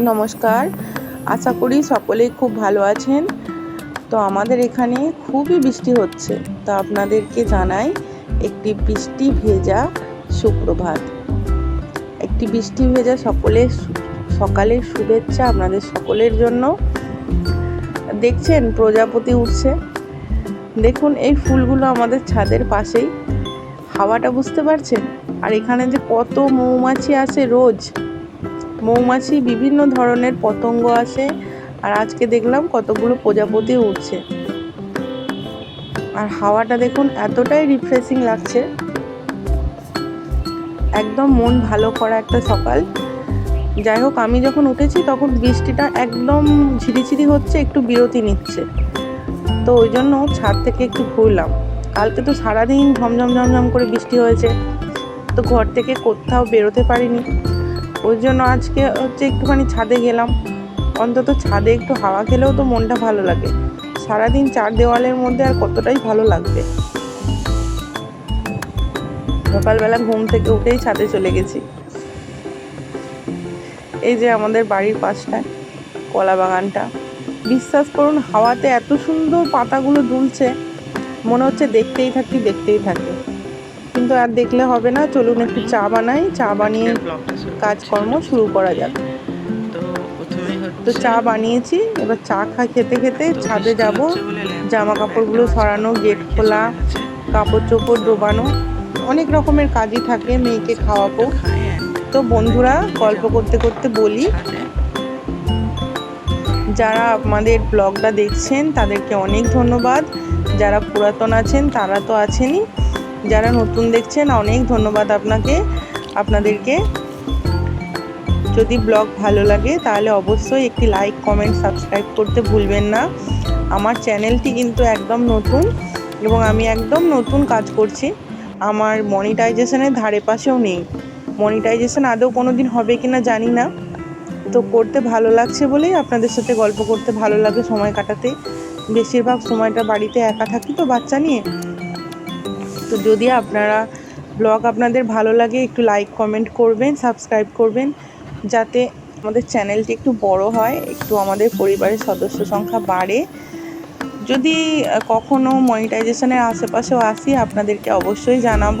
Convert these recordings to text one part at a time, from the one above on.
নমস্কার। আশা করি সকলেই খুব ভালো আছেন। তো আমাদের এখানে খুবই বৃষ্টি হচ্ছে। তো আপনাদেরকে জানাই, একটি বৃষ্টি ভেজা সুপ্রভাত। একটি বৃষ্টি ভেজা সকলের সকালের শুভেচ্ছা আপনাদের সকলের জন্য। দেখছেন প্রজাপতি উঠছে। দেখুন, এই ফুলগুলো আমাদের ছাদের পাশেই। হাওয়াটা বুঝতে পারছেন? আর এখানে যে কত মৌমাছি আছে রোজ। মৌমাছি বিভিন্ন ধরনের পতঙ্গ আসে, আর আজকে দেখলাম কতগুলো প্রজাপতি উঠছে আর হাওয়াটা দেখুন, এতটাই রিফ্রেশিং লাগছে। একদম মন ভালো করা একটা সকাল। যাই হোক, আমি যখন উঠেছি তখন বৃষ্টিটা একদম ঝিরিঝিরি হচ্ছে, একটু বিরতি নিচ্ছে। তো ওই জন্য ছাদ থেকে একটু ঘুরলাম। কালকে তো সারাদিন ঝমঝম ঝমঝম করে বৃষ্টি হয়েছে। তো ঘর থেকে কোথাও বেরোতে পারিনি। ওই জন্য আজকে হচ্ছে একটুখানি ছাদে গেলাম। অন্তত ছাদে একটু হাওয়া খেলেও তো মনটা ভালো লাগে। সারাদিন চার দেওয়ালের মধ্যে আর কতটাই ভালো লাগবে। সকালবেলা ঘুম থেকে উঠেই ছাদে চলে গেছি। এই যে আমাদের বাড়ির পাশটায় কলা বাগানটা। বিশ্বাস করুন, হাওয়াতে এত সুন্দর পাতাগুলো দুলছে। মনে হচ্ছে দেখতেই থাকি দেখতেই থাকি। কিন্তু আর দেখলে হবে না চলুন একটু চা বানাই চা বানিয়ে কাজকর্ম শুরু করা যাক। তো চা বানিয়েছি এবার চা খা খেতে খেতে ছাদে যাব। জামা কাপড়গুলো সরানো গেট খোলা কাপড় চোপড় ডোবানো অনেক রকমের কাজই থাকে মেয়েকে খাওয়াবো। তো বন্ধুরা গল্প করতে করতে বলি। যারা আমাদের ব্লগটা দেখছেন তাদেরকে অনেক ধন্যবাদ। যারা পুরাতন আছেন তারা তো আছেনই। যারা নতুন দেখছেন, অনেক ধন্যবাদ আপনাকে। আপনাদেরকে যদি ব্লগ ভালো লাগে, তাহলে অবশ্যই একটি লাইক, কমেন্ট, সাবস্ক্রাইব করতে ভুলবেন না। আমার চ্যানেলটি কিন্তু একদম নতুন এবং আমি একদম নতুন কাজ করছি। আমার মনিটাইজেশনের ধারে পাশেও নেই। মনিটাইজেশন আদৌ কোনো দিন হবে কি না জানি না। তো করতে ভালো লাগছে বলেই আপনাদের সাথে গল্প করতে ভালো লাগে সময় কাটাতে। বেশিরভাগ সময়টা বাড়িতে একা থাকি তো বাচ্চা নিয়ে। তো যদি আপনারা ব্লগ আপনাদের ভালো লাগে একটু লাইক কমেন্ট করবেন সাবস্ক্রাইব করবেন যাতে আমাদের চ্যানেলটি একটু বড় হয় একটু আমাদের পরিবারের সদস্য সংখ্যা বাড়ে। যদি আহ, কখনো মনিটাইজেশনের আশেপাশেও আসি আপনাদেরকে অবশ্যই জানাব।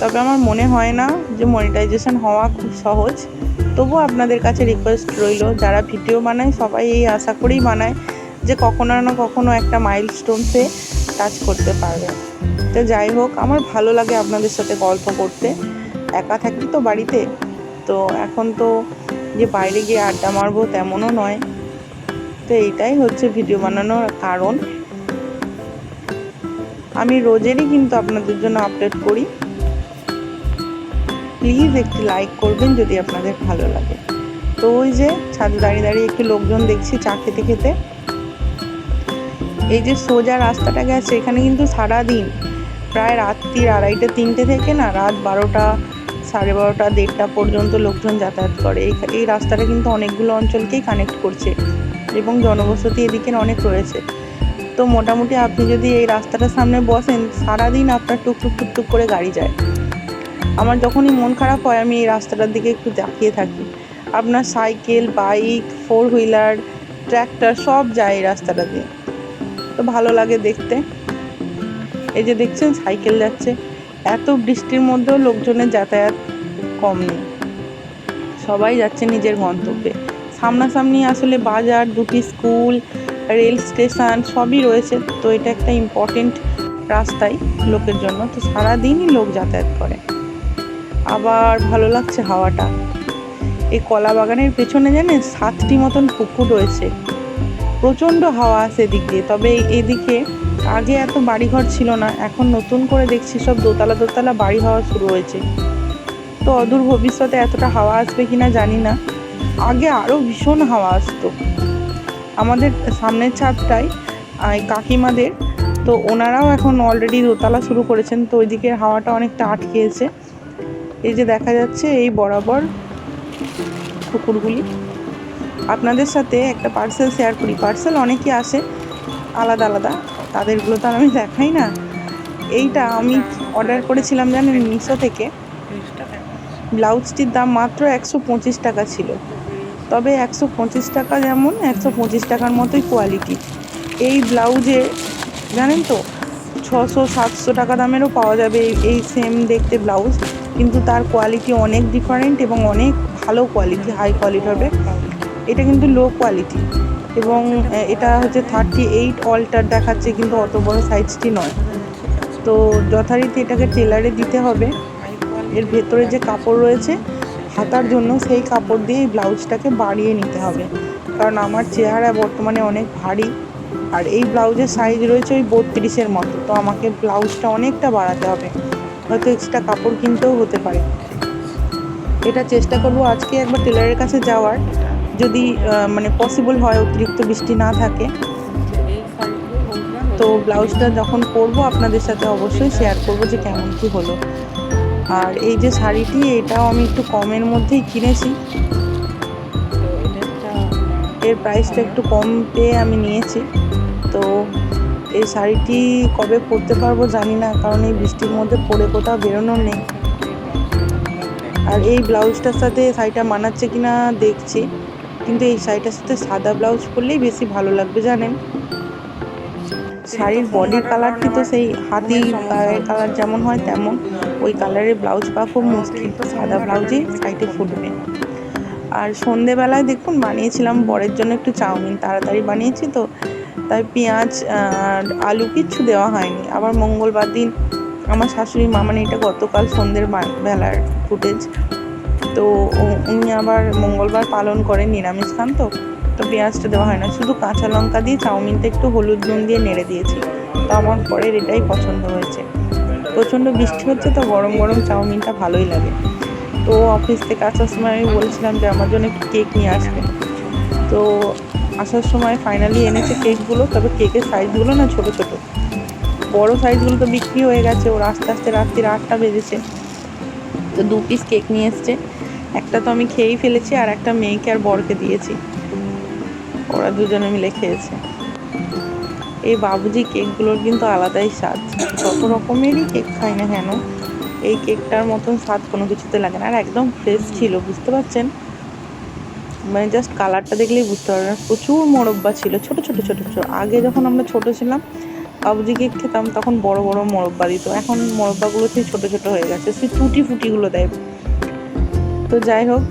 তবে আমার মনে হয় না যে মনিটাইজেশন হওয়া খুব সহজ। তবুও আপনাদের কাছে রিকোয়েস্ট রইল যারা ভিডিও বানায় সবাই এই আশা করেই বানায় যে কখনো না কখনো একটা মাইল মাইলস্টোনসে টাচ করতে পারবে। তো যাই হোক, আমার ভালো লাগে আপনাদের সাথে গল্প করতে। একা থাকি তো বাড়িতে। তো এখন তো যে বাইরে গিয়ে আড্ডা মারবো তেমনও নয়। তো এইটাই হচ্ছে ভিডিও বানানোর কারণ। আমি রোজেরই কিন্তু আপনাদের জন্য আপডেট করি। প্লিজ একটি লাইক করবেন যদি আপনাদের ভালো লাগে। তো ওই যে ছাদে দাঁড়িয়ে দাঁড়িয়ে একটু লোকজন দেখছি চা খেতে খেতে। এই যে সোজা রাস্তাটা গেছে, এখানে কিন্তু সারা দিন প্রায় রাত্রির আড়াইটে, তিনটে থেকে না, রাত বারোটা, সাড়ে বারোটা, দেড়টা পর্যন্ত লোকজন যাতায়াত করে। এই এই রাস্তাটা কিন্তু অনেকগুলো অঞ্চলকেই কানেক্ট করছে এবং জনবসতি এদিকে অনেক রয়েছে। তো মোটামুটি আপনি যদি এই রাস্তাটার সামনে বসেন, সারাদিন আপনার টুকটুক টুকটুক করে গাড়ি যায়। আমার যখনই মন খারাপ হয়, আমি এই রাস্তাটার দিকে একটু তাকিয়ে থাকি। আপনার cycle, bike four wheeler tractor সব যায় এই রাস্তাটা দিয়ে। তো ভালো লাগে দেখতে। এই যে দেখছেন, সাইকেল যাচ্ছে। এত বৃষ্টির মধ্যেও লোকজনের যাতায়াত কম নেই। সবাই যাচ্ছে নিজের গন্তব্যে। সামনাসামনি আসলে বাজার, দুটি স্কুল, রেল স্টেশন সবই রয়েছে। তো এটা একটা ইম্পর্টেন্ট রাস্তাই লোকের জন্য। তো সারাদিনই লোক যাতায়াত করে। আবার ভালো লাগছে হাওয়াটা। এই কলা বাগানের পেছনে জানেন, সাতটি মতন পুকুর রয়েছে। প্রচণ্ড হাওয়া আসে এদিক দিয়ে। তবে এদিকে আগে এত বাড়িঘর ছিল না, এখন নতুন করে দেখছি সব দোতলা দোতলা বাড়ি হওয়া শুরু হয়েছে। তো অদূর ভবিষ্যতে এতটা হাওয়া আসবে কি না জানি না। আগে আরও ভীষণ হাওয়া আসতো। আমাদের সামনের ছাদটায় কাকিমাদের, তো ওনারাও এখন অলরেডি দোতলা শুরু করেছেন, তো ওইদিকের হাওয়াটা অনেকটা আটকেছে এই যে দেখা যাচ্ছে এই বরাবর কুকুরগুলি আপনাদের সাথে একটা পার্সেল শেয়ার করি। পার্সেল অনেকই আসে, আলাদা আলাদা। তাদেরগুলো তো আমি দেখাই না। এইটা আমি অর্ডার করেছিলাম জানেন মিশো থেকে। ব্লাউজটির দাম মাত্র একশো পঁচিশ টাকা ছিল। তবে একশো পঁচিশ টাকা যেমন, একশো পঁচিশ টাকার মতোই কোয়ালিটি এই ব্লাউজে জানেন তো, ছশো, সাতশো টাকা দামেরও পাওয়া যাবে এই সেম দেখতে ব্লাউজ। কিন্তু তার কোয়ালিটি অনেক ডিফারেন্ট এবং অনেক ভালো কোয়ালিটি হাই কোয়ালিটি হবে। এটা কিন্তু লো কোয়ালিটি এবং এটা হচ্ছে থার্টি এইট অল্টার দেখাচ্ছে কিন্তু অত বড় সাইজটি নয়। তো যথারীতি এটাকে টেলারে দিতে হবে। এর ভেতরে যে কাপড় রয়েছে, হাতার জন্য সেই কাপড় দিয়ে ব্লাউজটাকে বাড়িয়ে নিতে হবে। কারণ আমার চেহারা বর্তমানে অনেক ভারী আর এই ব্লাউজের সাইজ রয়েছে ওই বত্রিশের মতো। তো আমাকে ব্লাউজটা অনেকটা বাড়াতে হবে। হয়তো এক্সট্রা কাপড় কিনতেও হতে পারে। এটা চেষ্টা করব আজকে একবার টেলারের কাছে যাওয়ার। যদি মানে পসিবল হয় অতিরিক্ত বৃষ্টি না থাকে, তো ব্লাউজটা যখন পরবো আপনাদের সাথে অবশ্যই শেয়ার করব যে কেমন কি হলো। আর এই যে শাড়িটি, এটাও আমি একটু কমের মধ্যেই কিনেছি। এর প্রাইসটা একটু কম পেয়ে আমি নিয়েছি। তো এই শাড়িটি কবে পরতে পারব জানি না, কারণ এই বৃষ্টির মধ্যে পরে কোথাও বেরোনোর নেই। আর এই ব্লাউজটার সাথে শাড়িটা মানাচ্ছে কিনা দেখছি। কিন্তু এই শাড়িটার সাথে সাদা ব্লাউজ পরলেই বেশি ভালো লাগবে, জানেন? শাড়ির বডির কালারটি তো সেই হাতি কালার যেমন হয় তেমন। ওই কালারের ব্লাউজ পাওয়া খুব মুশকিল, সাদা ব্লাউজেই সাইডে ফুটবে। আর সন্ধেবেলায় দেখুন, বানিয়েছিলাম, বরের জন্য একটু চাউমিন তাড়াতাড়ি বানিয়েছি তো, তাই পেঁয়াজ আর আলু কিচ্ছু দেওয়া হয়নি। আবার মঙ্গলবার দিন আমার শাশুড়ি মা মানে এটা গতকাল সন্ধ্যের বেলার ফুটেজ তো উনি আবার মঙ্গলবার পালন করেন, নিরামিষ খান তো। তো পেঁয়াজটা দেওয়া হয় না, শুধু কাঁচা লঙ্কা দিয়ে চাউমিনটা একটু হলুদ নুন দিয়ে নেড়ে দিয়েছি। তো আমার পরের এটাই পছন্দ হয়েছে। প্রচণ্ড বৃষ্টি হচ্ছে তো গরম গরম চাউমিনটা ভালোই লাগে। তো অফিস থেকে আসার সময় আমি বলছিলাম যে আমার জন্য একটু কেক নিয়ে আসবে। তো আসার সময় ফাইনালি এনেছে কেকগুলো, তবে কেকের সাইজগুলো না ছোট ছোট। বড় সাইজগুলো তো বিক্রি হয়ে গেছে, ওর আস্তে আস্তে রাত্রির আটটা বেজেছে। তো দু পিস কেক নিয়ে এসছে। একটা তো আমি খেয়েই ফেলেছি আর একটা মেয়েকে আর বরকে দিয়েছি। ওরা দুজনে মিলে খেয়েছে। এই বাবুজি কেকগুলোর কিন্তু আলাদাই স্বাদ। যত রকমেরই কেক খাই না কেন, এই কেকটার মতন স্বাদ কোনো কিছুতে লাগে না। আর একদম ফ্রেশ ছিল, বুঝতে পারছেন? মানে জাস্ট কালারটা দেখলেই বুঝতে পারবেন। প্রচুর মোরব্বা ছিল, ছোট ছোট ছোট ছোট। আগে যখন আমরা ছোট ছিলাম, বাবুজি কেক খেতাম, তখন বড় বড় মোরব্বা দিত। এখন মোরব্বাগুলো সেই ছোট ছোট হয়ে গেছে। সেই টুটি ফুটিগুলো দেয়। তো যাই হোক,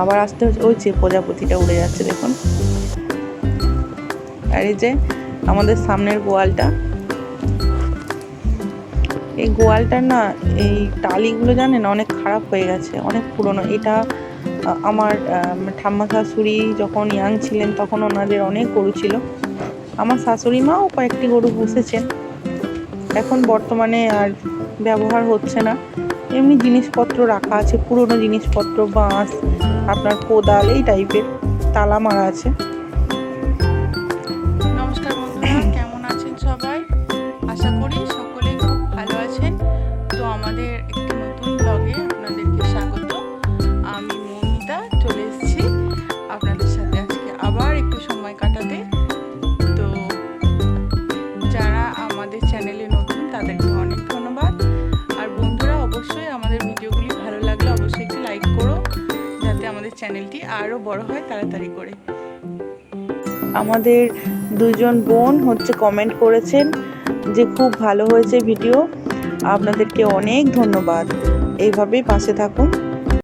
আবার আসতে হচ্ছে। ওই যে প্রজাপতিটা উড়ে যাচ্ছে, দেখুন। আর এই যে আমাদের সামনের গোয়ালটা। এই গোয়ালটার না, এই টালিগুলো জানেন, অনেক খারাপ হয়ে গেছে, অনেক পুরনো। এটা আমার ঠাম্মা শাশুড়ি যখন ইয়াং ছিলেন, তখন ওনাদের অনেক গরু ছিল। আমার শাশুড়ি মাও কয়েকটি গরু পুষেছেন এখন বর্তমানে আর ব্যবহার হচ্ছে না। এমনি জিনিসপত্র রাখা আছে, পুরনো জিনিসপত্র, বাঁশ, আপনার কোদাল, এই টাইপের তালা মারা আছে। নমস্কার কেমন আছেন সবাই? সকলে খুব ভালো আছেন। তো আমাদের একটি চ্যানেলটি আরও বড় হয় তাড়াতাড়ি করে। আমাদের দুজন বোন হচ্ছে কমেন্ট করেছেন যে খুব ভালো হয়েছে ভিডিও আপনাদেরকে অনেক ধন্যবাদ। এইভাবেই পাশে থাকুন।